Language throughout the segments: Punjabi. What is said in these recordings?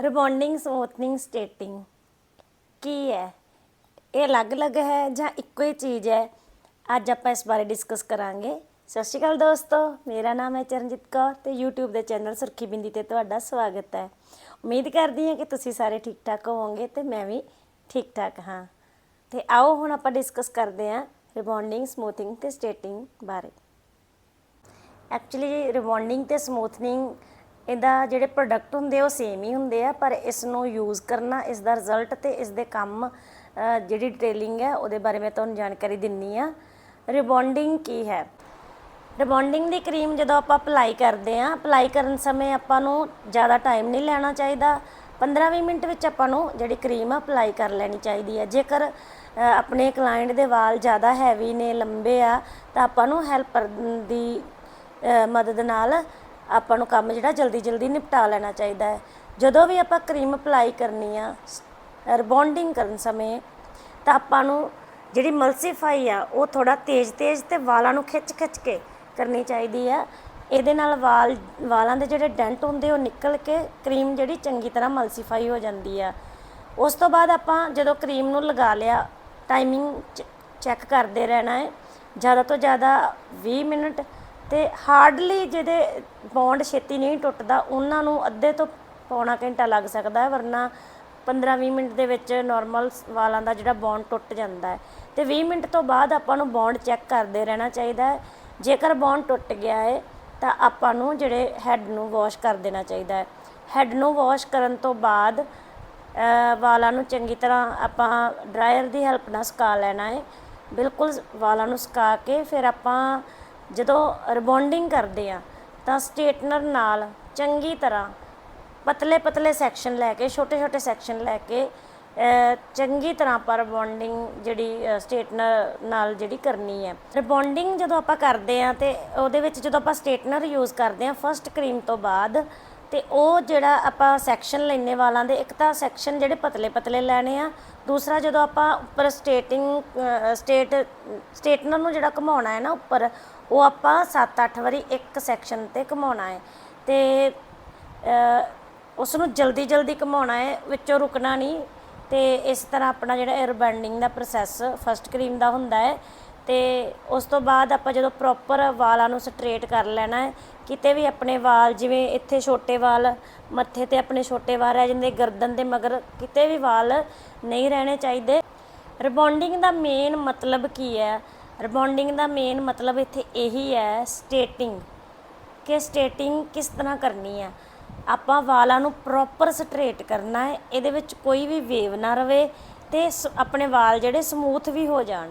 Rebonding smoothening stating. ਕੀ ਹੈ? ਇਹ ਅਲੱਗ-ਅਲੱਗ ਹੈ ਜਾਂ ਇੱਕੋ ਹੀ ਚੀਜ਼ ਹੈ? ਅੱਜ ਆਪਾਂ ਇਸ ਬਾਰੇ ਡਿਸਕਸ ਕਰਾਂਗੇ। ਸਤਿ ਸ਼੍ਰੀ ਅਕਾਲ ਦੋਸਤੋ, ਮੇਰਾ ਨਾਮ ਹੈ ਚਰਨਜੀਤ ਕੌਰ ਤੇ YouTube ਦੇ ਚੈਨਲ ਸੁਰਖੀ ਬਿੰਦੀ ਤੇ ਤੁਹਾਡਾ ਸਵਾਗਤ ਹੈ। ਉਮੀਦ ਕਰਦੀ ਹਾਂ ਕਿ ਤੁਸੀਂ ਸਾਰੇ ਠੀਕ ਠਾਕ ਹੋਵੋਗੇ ਤੇ ਮੈਂ ਵੀ ਠੀਕ ਠਾਕ ਹਾਂ। ਤੇ ਆਓ ਹੁਣ ਆਪਾਂ ਡਿਸਕਸ ਕਰਦੇ ਹਾਂ ਰਿਬੌਂਡਿੰਗ ਸਮੂਥਿੰਗ ਤੇ ਸਟੇਟਿੰਗ ਬਾਰੇ। ਐਕਚੁਅਲੀ ਰਿਬੌਂਡਿੰਗ ਤੇ ਸਮੂਥਨਿੰਗ ਇਹਦਾ ਜਿਹੜੇ ਪ੍ਰੋਡਕਟ ਹੁੰਦੇ ਆ, ਉਹ ਸੇਮ ਹੀ ਹੁੰਦੇ ਆ, ਪਰ ਇਸ ਨੂੰ ਯੂਜ਼ ਕਰਨਾ ਇਸ ਦਾ ਰਿਜ਼ਲਟ ਤੇ ਇਸ ਦੇ ਕੰਮ ਜਿਹੜੀ ਡਿਟੇਲਿੰਗ ਹੈ, ਉਹਦੇ ਬਾਰੇ ਮੈਂ ਤੁਹਾਨੂੰ ਜਾਣਕਾਰੀ ਦਿੰਨੀ ਆ। ਰਿਬੌਂਡਿੰਗ ਕੀ ਹੈ? ਰਿਬੌਂਡਿੰਗ ਦੀ ਕਰੀਮ ਜਦੋਂ ਆਪਾਂ ਅਪਲਾਈ ਕਰਦੇ ਆ ਅਪਲਾਈ ਕਰਨ ਸਮੇਂ ਆਪਾਂ ਨੂੰ ਜ਼ਿਆਦਾ ਟਾਈਮ ਨਹੀਂ ਲੈਣਾ ਚਾਹੀਦਾ। 15-20 ਮਿੰਟ ਵਿੱਚ ਆਪਾਂ ਨੂੰ ਜਿਹੜੀ ਕਰੀਮ ਆ ਅਪਲਾਈ ਕਰ ਲੈਣੀ ਚਾਹੀਦੀ ਹੈ ਜੇਕਰ ਆਪਣੇ ਕਲਾਇੰਟ ਦੇ ਵਾਲ ਜ਼ਿਆਦਾ ਹੈਵੀ ਨੇ, ਲੰਬੇ ਆ, ਤਾਂ ਆਪਾਂ ਨੂੰ ਹੈਲਪਰ ਦੀ ਮਦਦ ਨਾਲ ਆਪਾਂ ਨੂੰ ਕੰਮ ਜਿਹੜਾ ਜਲਦੀ ਜਲਦੀ ਨਿਪਟਾ ਲੈਣਾ ਚਾਹੀਦਾ ਹੈ। ਜਦੋਂ ਵੀ ਆਪਾਂ ਕਰੀਮ ਅਪਲਾਈ ਕਰਨੀ ਆ ਰਿਬੌਂਡਿੰਗ ਕਰਨ ਸਮੇਂ, ਤਾਂ ਆਪਾਂ ਨੂੰ ਜਿਹੜੀ ਮਲਸੀਫਾਈ ਆ, ਉਹ ਥੋੜਾ ਤੇਜ਼-ਤੇਜ਼ ਤੇ ਵਾਲਾਂ ਨੂੰ ਖਿੱਚ-ਖਿੱਚ ਕੇ ਕਰਨੀ ਚਾਹੀਦੀ ਆ। ਇਹਦੇ ਨਾਲ ਵਾਲ, ਵਾਲਾਂ ਦੇ ਜਿਹੜੇ ਡੈਂਟ ਹੁੰਦੇ ਉਹ ਨਿਕਲ ਕੇ ਕਰੀਮ ਜਿਹੜੀ ਚੰਗੀ ਤਰ੍ਹਾਂ ਮਲਸੀਫਾਈ ਹੋ ਜਾਂਦੀ ਆ। ਉਸ ਤੋਂ ਬਾਅਦ ਆਪਾਂ ਜਦੋਂ ਕਰੀਮ ਨੂੰ ਲਗਾ ਲਿਆ, ਟਾਈਮਿੰਗ ਚੈੱਕ ਕਰਦੇ ਰਹਿਣਾ ਹੈ। ਜ਼ਿਆਦਾ ਤੋਂ ਜ਼ਿਆਦਾ 20 ਮਿੰਟ ਤੇ ਹਾਰਡਲੀ ਜਿਹਦੇ ਬੌਂਡ ਛੇਤੀ ਨਹੀਂ ਟੁੱਟਦਾ, ਉਹਨਾਂ ਨੂੰ ਅੱਧੇ ਤੋਂ ਪੌਣਾ ਘੰਟਾ ਲੱਗ ਸਕਦਾ ਹੈ, ਵਰਨਾ 15-20 ਮਿੰਟ ਦੇ ਵਿੱਚ ਨਾਰਮਲ ਵਾਲਾਂ ਦਾ ਜਿਹੜਾ ਬੌਂਡ ਟੁੱਟ ਜਾਂਦਾ ਹੈ। ਤੇ 20 ਮਿੰਟ ਤੋਂ ਬਾਅਦ ਆਪਾਂ ਨੂੰ ਬੌਂਡ ਚੈੱਕ ਕਰਦੇ ਰਹਿਣਾ ਚਾਹੀਦਾ ਹੈ। ਜੇਕਰ ਬੌਂਡ ਟੁੱਟ ਗਿਆ ਹੈ, ਤਾਂ ਆਪਾਂ ਨੂੰ ਜਿਹੜੇ ਹੈੱਡ ਨੂੰ ਵਾਸ਼ ਕਰ ਦੇਣਾ ਚਾਹੀਦਾ ਹੈ। ਹੈੱਡ ਨੂੰ ਵਾਸ਼ ਕਰਨ ਤੋਂ ਬਾਅਦ ਵਾਲਾਂ ਨੂੰ ਚੰਗੀ ਤਰ੍ਹਾਂ ਆਪਾਂ ਡਰਾਇਰ ਦੀ ਹੈਲਪ ਨਾਲ ਸੁਕਾ ਲੈਣਾ ਹੈ। ਬਿਲਕੁਲ ਵਾਲਾਂ ਨੂੰ ਸੁਕਾ ਕੇ ਫਿਰ ਆਪਾਂ ਜਦੋਂ ਰਿਬੌਂਡਿੰਗ ਕਰਦੇ ਆ, ਤਾਂ ਸਟੇਟਨਰ ਨਾਲ ਚੰਗੀ ਤਰ੍ਹਾਂ ਪਤਲੇ ਪਤਲੇ ਸੈਕਸ਼ਨ ਲੈ ਕੇ, ਛੋਟੇ ਛੋਟੇ ਸੈਕਸ਼ਨ ਲੈ ਕੇ ਚੰਗੀ ਤਰ੍ਹਾਂ ਪਰ ਬੌਂਡਿੰਗ ਜਿਹੜੀ ਸਟੇਟਨਰ ਨਾਲ ਜਿਹੜੀ ਕਰਨੀ ਹੈ। ਰਿਬੌਂਡਿੰਗ ਜਦੋਂ ਆਪਾਂ ਕਰਦੇ ਆ ਤੇ ਉਹਦੇ ਵਿੱਚ ਜਦੋਂ ਆਪਾਂ ਸਟੇਟਨਰ ਯੂਜ਼ ਕਰਦੇ ਆ ਫਰਸਟ ਕਰੀਮ ਤੋਂ ਬਾਅਦ, ਤੇ ਉਹ ਜਿਹੜਾ ਆਪਾਂ ਸੈਕਸ਼ਨ ਲੈਣੇ ਵਾਲਾਂ ਦੇ, ਇੱਕ ਤਾਂ ਸੈਕਸ਼ਨ ਜਿਹੜੇ ਪਤਲੇ ਪਤਲੇ ਲੈਣੇ ਆ, ਦੂਸਰਾ ਜਦੋਂ ਆਪਾਂ ਉੱਪਰ ਸਟੇਟਿੰਗ ਸਟੇਟ ਸਟੇਟਨਰ ਨੂੰ ਜਿਹੜਾ ਘੁਮਾਉਣਾ ਹੈ ਨਾ, ਉੱਪਰ ਉਹ ਆਪਾਂ 7-8 ਵਾਰੀ ਇੱਕ ਸੈਕਸ਼ਨ ਤੇ ਘੁਮਾਉਣਾ ਹੈ। ਤੇ ਉਸ ਨੂੰ ਜਲਦੀ ਜਲਦੀ ਘੁਮਾਉਣਾ ਹੈ, ਵਿੱਚੋਂ ਰੁਕਣਾ ਨਹੀਂ। ਤੇ ਇਸ ਤਰ੍ਹਾਂ ਆਪਣਾ ਜਿਹੜਾ 에ਅਰ ਬੈਂਡਿੰਗ ਦਾ ਪ੍ਰੋਸੈਸ ਫਸਟ ਕਰੀਮ ਦਾ ਹੁੰਦਾ ਹੈ। ਤੇ ਉਸ ਤੋਂ ਬਾਅਦ ਆਪਾਂ ਜਦੋਂ ਪ੍ਰੋਪਰ ਵਾਲਾਂ ਨੂੰ ਸਟ੍ਰੇਟ ਕਰ ਲੈਣਾ ਹੈ, ਕਿਤੇ ਵੀ ਆਪਣੇ ਵਾਲ, ਜਿਵੇਂ ਇੱਥੇ ਛੋਟੇ ਵਾਲ, ਮੱਥੇ ਤੇ ਆਪਣੇ ਛੋਟੇ ਵਾਲ ਰਹਿ ਜਾਂਦੇ, ਗਰਦਨ ਦੇ ਮਗਰ ਕਿਤੇ ਵੀ ਵਾਲ ਨਹੀਂ ਰਹਿਣੇ ਚਾਹੀਦੇ। ਰਿਬੌਂਡਿੰਗ ਦਾ ਮੇਨ ਮਤਲਬ ਕੀ ਹੈ ਰਿਬੌਂਡਿੰਗ ਦਾ ਮੇਨ ਮਤਲਬ ਇੱਥੇ ਇਹੀ ਹੈ ਸਟੇਟਿੰਗ ਕਿ ਸਟੇਟਿੰਗ ਕਿਸ ਤਰ੍ਹਾਂ ਕਰਨੀ ਹੈ। ਆਪਾਂ ਵਾਲਾਂ ਨੂੰ ਪ੍ਰੋਪਰ ਸਟ੍ਰੇਟ ਕਰਨਾ ਹੈ, ਇਹਦੇ ਵਿੱਚ ਕੋਈ ਵੀ ਵੇਵ ਨਾ ਰਵੇ ਤੇ ਸ- ਆਪਣੇ ਵਾਲ ਜਿਹੜੇ ਸਮੂਥ ਵੀ ਹੋ ਜਾਣ।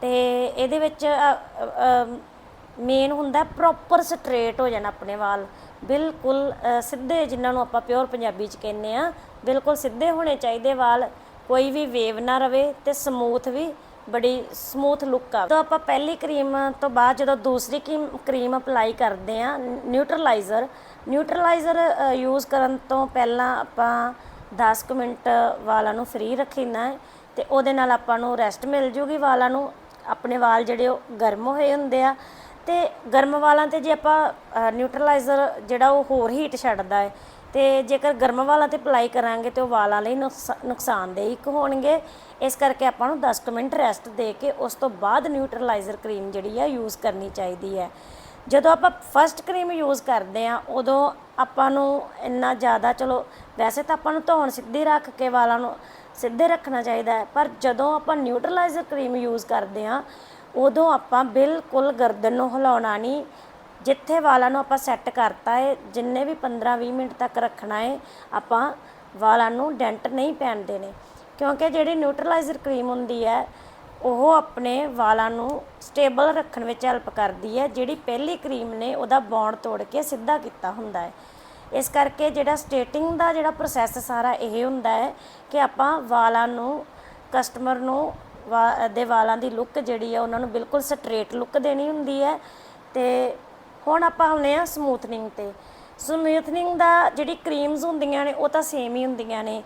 ਤੇ ਇਹਦੇ ਵਿੱਚ ਮੇਨ ਹੁੰਦਾ ਪ੍ਰੋਪਰ ਸਟ੍ਰੇਟ ਹੋ ਜਾਣ ਆਪਣੇ ਵਾਲ। ਬਿਲਕੁਲ ਸਿੱਧੇ ਜਿਨ੍ਹਾਂ ਨੂੰ ਆਪਾਂ ਪਿਓਰ ਪੰਜਾਬੀ ਚ ਕਹਿੰਦੇ ਆ ਬਿਲਕੁਲ ਸਿੱਧੇ ਹੋਣੇ ਚਾਹੀਦੇ ਵਾਲ। ਕੋਈ ਵੀ ਵੇਵ ਨਾ ਰਵੇ ਤੇ ਸਮੂਥ ਵੀ ਬੜੀ ਸਮੂਥ ਲੁੱਕ ਆ। ਤਾਂ ਆਪਾਂ ਪਹਿਲੀ ਕਰੀਮ ਤੋਂ ਬਾਅਦ ਜਦੋਂ ਦੂਸਰੀ ਕਰੀਮ ਅਪਲਾਈ ਕਰਦੇ ਆ ਨਿਊਟਰਲਾਈਜ਼ਰ ਨਿਊਟਰਲਾਈਜ਼ਰ ਯੂਜ਼ ਕਰਨ ਤੋਂ ਪਹਿਲਾਂ ਆਪਾਂ 10 ਕੁ ਮਿੰਟ ਵਾਲਾਂ ਨੂੰ ਫ੍ਰੀ ਰੱਖੀਨਾ ਹੈ ਤੇ ਉਹਦੇ ਨਾਲ ਆਪਾਂ ਨੂੰ ਰੈਸਟ ਮਿਲ ਜੂਗੀ ਵਾਲਾਂ ਨੂੰ। ਆਪਣੇ ਵਾਲ ਜਿਹੜੇ ਉਹ ਗਰਮ ਹੋਏ ਹੁੰਦੇ ਆ। ਤੇ ਗਰਮ ਵਾਲਾਂ ਤੇ ਜੇ ਆਪਾਂ ਨਿਊਟਰਲਾਈਜ਼ਰ ਜਿਹੜਾ ਉਹ ਹੋਰ ਹੀਟ ਛੱਡਦਾ ਹੈ ਅਤੇ ਜੇਕਰ ਗਰਮ ਵਾਲਾਂ ਤੇ ਅਪਲਾਈ ਕਰਾਂਗੇ ਤਾਂ ਉਹ ਵਾਲਾਂ ਲਈ ਨੁਕਸਾ- ਨੁਕਸਾਨਦੇਹੀ ਹੋਣਗੇ। ਇਸ ਕਰਕੇ ਆਪਾਂ ਨੂੰ 10 ਕੁ ਮਿੰਟ ਰੈਸਟ ਦੇ ਕੇ ਉਸ ਤੋਂ ਬਾਅਦ ਨਿਊਟਰਲਾਈਜ਼ਰ ਕਰੀਮ ਜਿਹੜੀ ਆ ਯੂਜ਼ ਕਰਨੀ ਚਾਹੀਦੀ ਹੈ। ਜਦੋਂ ਆਪਾਂ ਫਸਟ ਕਰੀਮ ਯੂਜ਼ ਕਰਦੇ ਆ ਉਦੋਂ ਆਪਾਂ ਨੂੰ ਇੰਨਾ ਜ਼ਿਆਦਾ, ਚਲੋ ਵੈਸੇ ਤਾਂ ਆਪਾਂ ਨੂੰ ਧੌਣ ਸਿੱਧੀ ਰੱਖ ਕੇ ਵਾਲਾਂ ਨੂੰ ਸਿੱਧੇ ਰੱਖਣਾ ਚਾਹੀਦਾ ਹੈ, ਪਰ ਜਦੋਂ ਆਪਾਂ ਨਿਊਟਰਲਾਈਜ਼ਰ ਕਰੀਮ ਯੂਜ਼ ਕਰਦੇ ਆ ਉਦੋਂ ਆਪਾਂ ਬਿਲਕੁਲ ਗਰਦਨ ਨੂੰ ਹਿਲਾਉਣਾ ਨਹੀਂ ਜਿੱਥੇ ਵਾਲਾਂ ਨੂੰ ਆਪਾਂ ਸੈੱਟ ਕਰਤਾ ਹੈ ਜਿੰਨੇ ਵੀ 15-20 ਮਿੰਟ ਤੱਕ ਰੱਖਣਾ ਹੈ ਆਪਾਂ ਵਾਲਾਂ ਨੂੰ ਡੈਂਟ ਨਹੀਂ ਪੈਣ ਦੇਣੇ। ਕਿਉਂਕਿ ਜਿਹੜੀ ਨਿਊਟਰਲਾਈਜ਼ਰ ਕਰੀਮ ਹੁੰਦੀ ਹੈ ਉਹ ਆਪਣੇ ਵਾਲਾਂ ਨੂੰ ਸਟੇਬਲ ਰੱਖਣ ਵਿੱਚ ਹੈਲਪ ਕਰਦੀ ਹੈ ਜਿਹੜੀ ਪਹਿਲੀ ਕਰੀਮ ਨੇ ਉਹਦਾ ਬੌਂਡ ਤੋੜ ਕੇ ਸਿੱਧਾ ਕੀਤਾ ਹੁੰਦਾ ਹੈ ਇਸ ਕਰਕੇ ਜਿਹੜਾ ਸਟੇਟਿੰਗ ਦਾ ਜਿਹੜਾ ਪ੍ਰੋਸੈਸ ਸਾਰਾ ਇਹ ਹੁੰਦਾ ਹੈ ਕਿ ਆਪਾਂ ਵਾਲਾਂ ਨੂੰ, ਕਸਟਮਰ ਨੂੰ ਵਾ- ਦੇ ਵਾਲਾਂ ਦੀ ਲੁੱਕ ਜਿਹੜੀ ਹੈ ਉਹਨਾਂ ਨੂੰ ਬਿਲਕੁਲ ਸਟ੍ਰੇਟ ਲੁੱਕ ਦੇਣੀ ਹੁੰਦੀ ਹੈ ਤੇ ਹੁਣ ਆਪਾਂ ਆਉਂਦੇ ਆ ਸਮੂਥਨਿੰਗ ਤੇ। ਸਮੂਥਨਿੰਗ ਦਾ ਜਿਹੜੀ ਕਰੀਮਸ ਹੁੰਦੀਆਂ ਨੇ, ਉਹ ਤਾਂ ਸੇਮ ਹੀ ਹੁੰਦੀਆਂ ਨੇ।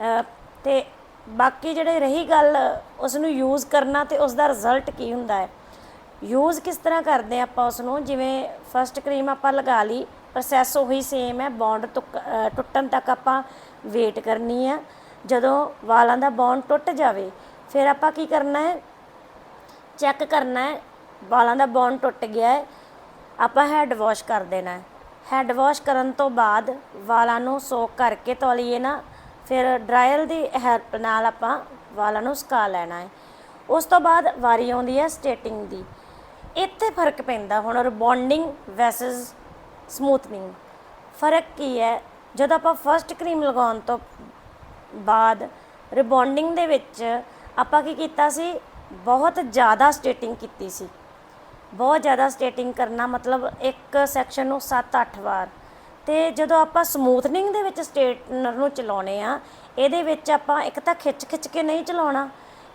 ਅਹ ਤੇ ਬਾਕੀ ਜਿਹੜੇ ਰਹੀ ਗੱਲ ਉਸ ਨੂੰ ਯੂਜ਼ ਕਰਨਾ ਤੇ ਉਸ ਦਾ ਰਿਜ਼ਲਟ ਕੀ ਹੁੰਦਾ ਹੈ। ਯੂਜ਼ ਕਿਸ ਤਰ੍ਹਾਂ ਕਰਦੇ ਆ ਆਪਾਂ ਉਸ ਨੂੰ ਜਿਵੇਂ ਫਸਟ ਕਰੀਮ ਆਪਾਂ ਲਗਾ ਲਈ ਪ੍ਰੋਸੈਸ ਉਹੀ ਸੇਮ ਹੈ ਬੌਂਡ ਟੁੱਟਣ ਤੱਕ ਆਪਾਂ ਵੇਟ ਕਰਨੀ ਆ ਜਦੋਂ ਵਾਲਾਂ ਦਾ ਬੌਂਡ ਟੁੱਟ ਜਾਵੇ, ਫਿਰ ਆਪਾਂ ਕੀ ਕਰਨਾ ਹੈ? ਚੈੱਕ ਕਰਨਾ ਹੈ, ਵਾਲਾਂ ਦਾ ਬੌਂਡ ਟੁੱਟ ਗਿਆ ਹੈ। ਆਪਾਂ ਹੈਡ ਵਾਸ਼ ਕਰ ਦੇਣਾ ਹੈ। ਹੈਡ ਵਾਸ਼ ਕਰਨ ਤੋਂ ਬਾਅਦ ਵਾਲਾਂ ਨੂੰ ਸੋਕ ਕਰਕੇ ਤੌਲੀਏ ਨਾ, ਫਿਰ ਡਰਾਇਰ ਦੀ ਹੈਲਪ ਨਾਲ ਆਪਾਂ ਵਾਲਾਂ ਨੂੰ ਸੁਕਾ ਲੈਣਾ ਹੈ। ਉਸ ਤੋਂ ਬਾਅਦ ਵਾਰੀ ਆਉਂਦੀ ਹੈ ਸਟੇਟਿੰਗ ਦੀ। ਇੱਥੇ ਫ਼ਰਕ ਪੈਂਦਾ ਹੁਣ ਰਿਬੌਂਡਿੰਗ ਵੈਸਸ ਸਮੂਥਨਿੰਗ ਫ਼ਰਕ ਕੀ ਹੈ? ਜਦੋਂ ਆਪਾਂ ਫਰਸਟ ਕਰੀਮ ਲਗਾਉਣ ਤੋਂ ਬਾਅਦ ਰਿਬੌਂਡਿੰਗ ਦੇ ਵਿੱਚ ਆਪਾਂ ਕੀ ਕੀਤਾ ਸੀ? ਬਹੁਤ ਜ਼ਿਆਦਾ ਸਟੇਟਿੰਗ ਕੀਤੀ ਸੀ। ਬਹੁਤ ਜ਼ਿਆਦਾ ਸਟੇਟਿੰਗ ਕਰਨਾ ਮਤਲਬ ਇੱਕ ਸੈਕਸ਼ਨ ਨੂੰ 7-8 ਵਾਰ। ਤੇ ਜਦੋਂ ਆਪਾਂ ਸਮੂਥਨਿੰਗ ਦੇ ਵਿੱਚ ਸਟੇਟਨਰ ਨੂੰ ਚਲਾਉਣੇ ਆ, ਇਹਦੇ ਵਿੱਚ ਆਪਾਂ ਇੱਕ ਤਾਂ ਖਿੱਚ ਖਿੱਚ ਕੇ ਨਹੀਂ ਚਲਾਉਣਾ,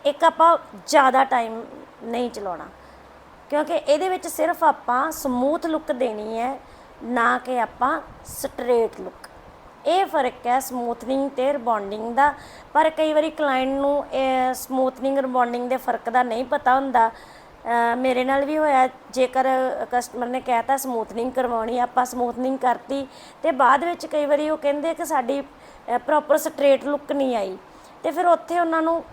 ਇੱਕ ਆਪਾਂ ਜ਼ਿਆਦਾ ਟਾਈਮ ਨਹੀਂ ਚਲਾਉਣਾ। ਕਿਉਂਕਿ ਇਹਦੇ ਵਿੱਚ ਸਿਰਫ ਆਪਾਂ ਸਮੂਥ ਲੁੱਕ ਦੇਣੀ ਹੈ, ਨਾ ਕਿ ਆਪਾਂ ਸਟ੍ਰੇਟ ਲੁੱਕ ਇਹ ਫ਼ਰਕ ਹੈ ਸਮੂਥਨਿੰਗ ਤੇ ਰਿਬੌਂਡਿੰਗ ਦਾ। ਪਰ ਕਈ ਵਾਰੀ ਕਲਾਇੰਟ ਨੂੰ ਇਹ ਸਮੂਥਨਿੰਗ ਰਿਬੌਂਡਿੰਗ ਦੇ ਫ਼ਰਕ ਦਾ ਨਹੀਂ ਪਤਾ ਹੁੰਦਾ। ਮੇਰੇ ਨਾਲ ਵੀ ਹੋਇਆ। ਜੇਕਰ ਕਸਟਮਰ ਨੇ ਕਹਿਤਾ ਸਮੂਥਨਿੰਗ ਕਰਵਾਉਣੀ, ਆਪਾਂ ਸਮੂਥਨਿੰਗ ਕਰਤੀ ਤੇ ਬਾਅਦ ਵਿੱਚ ਕਈ ਵਾਰੀ ਉਹ ਕਹਿੰਦੇ ਕਿ ਸਾਡੀ ਪ੍ਰੋਪਰ ਸਟ੍ਰੇਟ ਲੁੱਕ ਨਹੀਂ ਆਈ। ਤੇ ਫਿਰ ਉੱਥੇ ਉਹਨਾਂ ਨੂੰ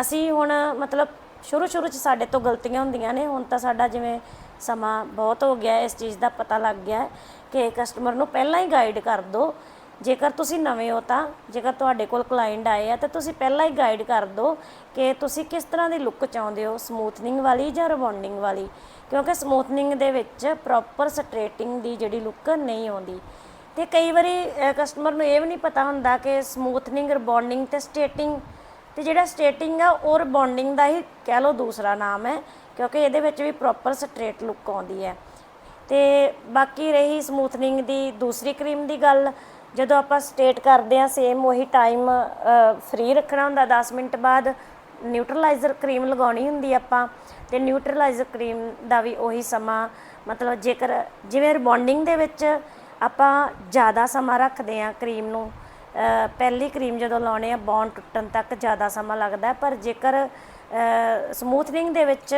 ਅਸੀਂ ਹੁਣ ਮਤਲਬ ਸ਼ੁਰੂ ਸ਼ੁਰੂ ਚ ਸਾਡੇ ਤੋਂ ਗਲਤੀਆਂ ਹੁੰਦੀਆਂ ਨੇ। ਹੁਣ ਤਾਂ ਸਾਡਾ ਜਿਵੇਂ ਸਮਾਂ ਬਹੁਤ ਹੋ ਗਿਆ, ਇਸ ਚੀਜ਼ ਦਾ ਪਤਾ ਲੱਗ ਗਿਆ ਕਿ ਕਸਟਮਰ ਨੂੰ ਪਹਿਲਾਂ ਹੀ ਗਾਈਡ ਕਰ ਦਿਓ ਜੇਕਰ ਤੁਸੀਂ ਨਵੇਂ ਹੋ ਤਾਂ, ਜੇਕਰ ਤੁਹਾਡੇ ਕੋਲ ਕਲਾਇੰਟ ਆਏ ਆ, ਤਾਂ ਤੁਸੀਂ ਪਹਿਲਾਂ ਹੀ ਗਾਈਡ ਕਰ ਦਿਓ ਕਿ ਤੁਸੀਂ ਕਿਸ ਤਰ੍ਹਾਂ ਦੀ ਲੁੱਕ ਚਾਹੁੰਦੇ ਹੋ ਸਮੂਥਨਿੰਗ ਵਾਲੀ ਜਾਂ ਰਿਬੌਂਡਿੰਗ ਵਾਲੀ? ਕਿਉਂਕਿ ਸਮੂਥਨਿੰਗ ਦੇ ਵਿੱਚ ਪ੍ਰੋਪਰ ਸਟ੍ਰੇਟਿੰਗ ਦੀ ਜਿਹੜੀ ਲੁੱਕ ਨਹੀਂ ਆਉਂਦੀ। ਤੇ ਕਈ ਵਾਰੀ ਕਸਟਮਰ ਨੂੰ ਇਹ ਵੀ ਨਹੀਂ ਪਤਾ ਹੁੰਦਾ ਕਿ ਸਮੂਥਨਿੰਗ ਰਿਬੌਂਡਿੰਗ ਤੇ ਸਟੇਟਿੰਗ ਤੇ ਜਿਹੜਾ ਸਟੇਟਿੰਗ ਆ, ਉਹ ਰਿਬੌਂਡਿੰਗ ਦਾ ਹੀ ਕਹਿ ਲਓ ਦੂਸਰਾ ਨਾਮ ਹੈ, ਕਿਉਂਕਿ ਇਹਦੇ ਵਿੱਚ ਵੀ ਪ੍ਰੋਪਰ ਸਟ੍ਰੇਟ ਲੁੱਕ ਆਉਂਦੀ ਹੈ। ਤੇ ਬਾਕੀ ਰਹੀ ਸਮੂਥਨਿੰਗ ਦੀ ਦੂਸਰੀ ਕਰੀਮ ਦੀ ਗੱਲ ਜਦੋਂ ਆਪਾਂ ਸਟੇਟ ਕਰਦੇ ਆ ਸੇਮ ਉਹੀ ਟਾਈਮ ਫ੍ਰੀ ਰੱਖਣਾ ਹੁੰਦਾ। 10 ਮਿੰਟ ਬਾਅਦ ਨਿਊਟਰਲਾਈਜ਼ਰ ਕਰੀਮ ਲਗਾਉਣੀ ਹੁੰਦੀ ਆਪਾਂ। ਤੇ ਨਿਊਟਰਲਾਈਜ਼ਰ ਕਰੀਮ ਦਾ ਵੀ ਉਹੀ ਸਮਾਂ। ਮਤਲਬ ਜੇਕਰ, ਜਿਵੇਂ ਰਿਬੌਂਡਿੰਗ ਦੇ ਵਿੱਚ ਆਪਾਂ ਜ਼ਿਆਦਾ ਸਮਾਂ ਰੱਖਦੇ ਆ ਕਰੀਮ ਨੂੰ ਪਹਿਲੀ ਕਰੀਮ ਜਦੋਂ ਲਾਉਣੇ ਆ ਬੌਂਡ ਟੁੱਟਣ ਤੱਕ ਜ਼ਿਆਦਾ ਸਮਾਂ ਲੱਗਦਾ ਪਰ ਜੇਕਰ ਸਮੂਥਨਿੰਗ ਦੇ ਵਿੱਚ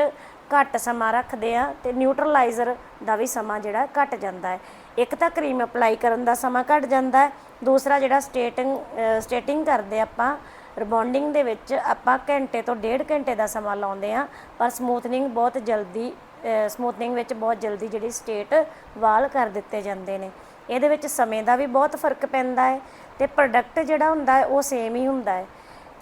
ਘੱਟ ਸਮਾਂ ਰੱਖਦੇ ਆ ਤੇ ਨਿਊਟਰਲਾਈਜ਼ਰ ਦਾ ਵੀ ਸਮਾਂ ਜਿਹੜਾ ਘਟ ਜਾਂਦਾ ਹੈ। ਇੱਕ ਤਾਂ ਕਰੀਮ ਅਪਲਾਈ ਕਰਨ ਦਾ ਸਮਾਂ ਘਟ ਜਾਂਦਾ ਦੂਸਰਾ ਜਿਹੜਾ ਸਟੇਟਿੰਗ ਸਟੇਟਿੰਗ ਕਰਦੇ ਆਪਾਂ ਰਿਬੌਂਡਿੰਗ ਦੇ ਵਿੱਚ ਆਪਾਂ ਘੰਟੇ ਤੋਂ ਡੇਢ ਘੰਟੇ ਦਾ ਸਮਾਂ ਲਾਉਂਦੇ ਆ ਪਰ ਸਮੂਥਨਿੰਗ ਬਹੁਤ ਜਲਦੀ ਸਮੂਥਨਿੰਗ ਵਿੱਚ ਬਹੁਤ ਜਲਦੀ ਜਿਹੜੀ ਸਟੇਟ ਵਾਲ ਕਰ ਦਿੱਤੇ ਜਾਂਦੇ ਨੇ। ਇਹਦੇ ਵਿੱਚ ਸਮੇਂ ਦਾ ਵੀ ਬਹੁਤ ਫ਼ਰਕ ਪੈਂਦਾ ਹੈ ਤੇ ਪ੍ਰੋਡਕਟ ਜਿਹੜਾ ਹੁੰਦਾ ਹੈ, ਉਹ ਸੇਮ ਹੀ ਹੁੰਦਾ ਹੈ।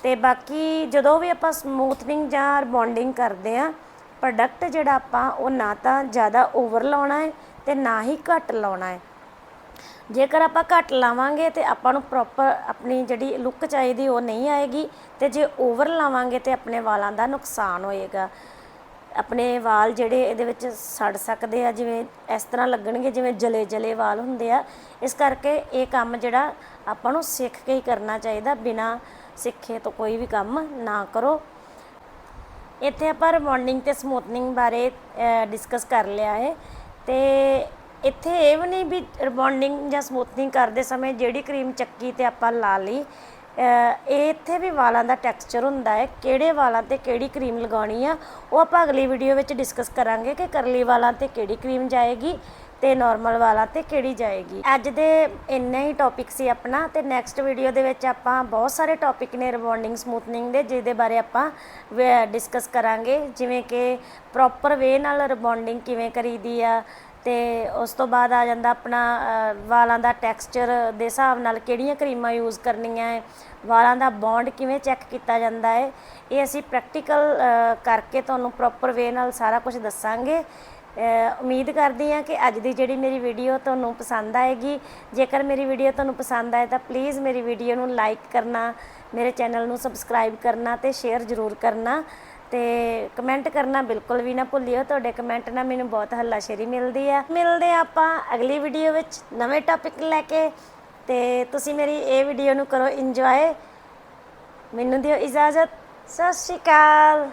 ਤੇ ਬਾਕੀ ਜਦੋਂ ਵੀ ਆਪਾਂ ਸਮੂਥਨਿੰਗ ਜਾਂ ਰਿਬੌਂਡਿੰਗ ਕਰਦੇ ਆ ਪ੍ਰੋਡਕਟ ਜਿਹੜਾ ਆਪਾਂ, ਉਹ ਨਾ ਤਾਂ ਜ਼ਿਆਦਾ ਓਵਰ ਲਾਉਣਾ ਹੈ ਤੇ ਨਾ ਹੀ ਘੱਟ ਲਾਉਣਾ ਹੈ। ਜੇਕਰ ਆਪਾਂ ਘੱਟ ਲਾਵਾਂਗੇ ਤੇ ਆਪਾਂ ਨੂੰ ਪ੍ਰੋਪਰ ਆਪਣੀ ਜਿਹੜੀ ਲੁੱਕ ਚਾਹੀਦੀ ਉਹ ਨਹੀਂ ਆਏਗੀ, ਤੇ ਜੇ ਓਵਰ ਲਾਵਾਂਗੇ ਤੇ ਆਪਣੇ ਵਾਲਾਂ ਦਾ ਨੁਕਸਾਨ ਹੋਏਗਾ। ਆਪਣੇ ਵਾਲ ਜਿਹੜੇ ਇਹਦੇ ਵਿੱਚ ਸੜ ਸਕਦੇ ਆ, ਜਿਵੇਂ ਇਸ ਤਰ੍ਹਾਂ ਲੱਗਣਗੇ ਜਿਵੇਂ ਜਲੇ ਜਲੇ ਵਾਲ ਹੁੰਦੇ ਆ। ਇਸ ਕਰਕੇ ਇਹ ਕੰਮ ਜਿਹੜਾ ਆਪਾਂ ਨੂੰ ਸਿੱਖ ਕੇ ਹੀ ਕਰਨਾ ਚਾਹੀਦਾ, ਬਿਨਾ ਸਿੱਖੇ ਤੋਂ ਕੋਈ ਵੀ ਕੰਮ ਨਾ ਕਰੋ। ਇੱਥੇ ਆਪਾਂ ਰਿਬੌਂਡਿੰਗ ਤੇ ਸਮੂਥਨਿੰਗ ਬਾਰੇ ਡਿਸਕਸ ਕਰ ਲਿਆ ਹੈ। ਤੇ ਇੱਥੇ ਇਹ ਵੀ ਨਹੀਂ ਵੀ ਰਿਬੌਂਡਿੰਗ ਜਾਂ ਸਮੂਥਨਿੰਗ ਕਰਦੇ ਸਮੇਂ ਜਿਹੜੀ ਕਰੀਮ ਚੱਕੀ ਤੇ ਆਪਾਂ ਲਾ ਲਈ ਇਹ ਇੱਥੇ ਵੀ ਵਾਲਾਂ ਦਾ ਟੈਕਸਚਰ ਹੁੰਦਾ ਹੈ, ਕਿਹੜੇ ਵਾਲਾਂ ਤੇ ਕਿਹੜੀ ਕਰੀਮ ਲਗਾਉਣੀ ਆ, ਉਹ ਆਪਾਂ ਅਗਲੀ ਵੀਡੀਓ ਵਿੱਚ ਡਿਸਕਸ ਕਰਾਂਗੇ ਕਿ ਕਰਲੀ ਵਾਲਾਂ ਤੇ ਕਿਹੜੀ ਕਰੀਮ ਜਾਏਗੀ। ਤੇ ਨਾਰਮਲ ਵਾਲਾਂ ਤੇ ਕਿਹੜੀ ਜਾਏਗੀ। ਅੱਜ ਦੇ ਇੰਨਾ ਹੀ ਟੌਪਿਕ ਸੀ ਆਪਣਾ ਤੇ ਨੈਕਸਟ ਵੀਡੀਓ ਦੇ ਵਿੱਚ ਆਪਾਂ ਬਹੁਤ ਸਾਰੇ ਟੌਪਿਕ ਨੇ ਰਿਬੌਂਡਿੰਗ ਸਮੂਥਨਿੰਗ ਦੇ, ਜਿਹਦੇ ਬਾਰੇ ਆਪਾਂ ਡਿਸਕਸ ਕਰਾਂਗੇ। ਜਿਵੇਂ ਕਿ ਪ੍ਰੋਪਰ ਵੇ ਨਾਲ ਰਿਬੌਂਡਿੰਗ ਕਿਵੇਂ ਕਰੀਦੀ ਆ ਤੇ ਉਸ ਤੋਂ ਬਾਅਦ ਆ ਜਾਂਦਾ ਆਪਣਾ ਵਾਲਾਂ ਦਾ ਟੈਕਸਚਰ ਦੇ ਹਿਸਾਬ ਨਾਲ ਕਿਹੜੀਆਂ ਕਰੀਮਾਂ ਯੂਜ਼ ਕਰਨੀਆਂ ਹੈ ਵਾਲਾਂ ਦਾ ਬੌਂਡ ਕਿਵੇਂ ਚੈੱਕ ਕੀਤਾ ਜਾਂਦਾ ਹੈ ਇਹ ਅਸੀਂ ਪ੍ਰੈਕਟੀਕਲ ਕਰਕੇ ਤੁਹਾਨੂੰ ਪ੍ਰੋਪਰ ਵੇ ਨਾਲ ਸਾਰਾ ਕੁਝ ਦੱਸਾਂਗੇ। ਉਮੀਦ ਕਰਦੀ ਹਾਂ ਕਿ ਅੱਜ ਦੀ ਜਿਹੜੀ ਮੇਰੀ ਵੀਡੀਓ ਤੁਹਾਨੂੰ ਪਸੰਦ ਆਏਗੀ। ਜੇਕਰ ਮੇਰੀ ਵੀਡੀਓ ਤੁਹਾਨੂੰ ਪਸੰਦ ਆਏ ਤਾਂ ਪਲੀਜ਼ ਮੇਰੀ ਵੀਡੀਓ ਨੂੰ ਲਾਈਕ ਕਰਨਾ, ਮੇਰੇ ਚੈਨਲ ਨੂੰ ਸਬਸਕ੍ਰਾਈਬ ਕਰਨਾ ਤੇ ਸ਼ੇਅਰ ਜ਼ਰੂਰ ਕਰਨਾ ਤੇ ਕਮੈਂਟ ਕਰਨਾ ਬਿਲਕੁਲ ਵੀ ਨਾ ਭੁੱਲਿਓ। ਤੁਹਾਡੇ ਕਮੈਂਟ ਨਾਲ ਮੈਨੂੰ ਬਹੁਤ ਹੱਲਾਸ਼ੇਰੀ ਮਿਲਦੀ ਆ। ਮਿਲਦੇ ਆ ਆਪਾਂ ਅਗਲੀ ਵੀਡੀਓ ਵਿੱਚ ਨਵੇਂ ਟੌਪਿਕ ਲੈ ਕੇ ਤੇ ਤੁਸੀਂ ਮੇਰੀ ਇਹ ਵੀਡੀਓ ਨੂੰ ਕਰੋ ਇੰਜੋਏ ਮੈਨੂੰ ਦਿਓ ਇਜਾਜ਼ਤ। ਸਤਿ ਸ਼੍ਰੀ ਅਕਾਲ।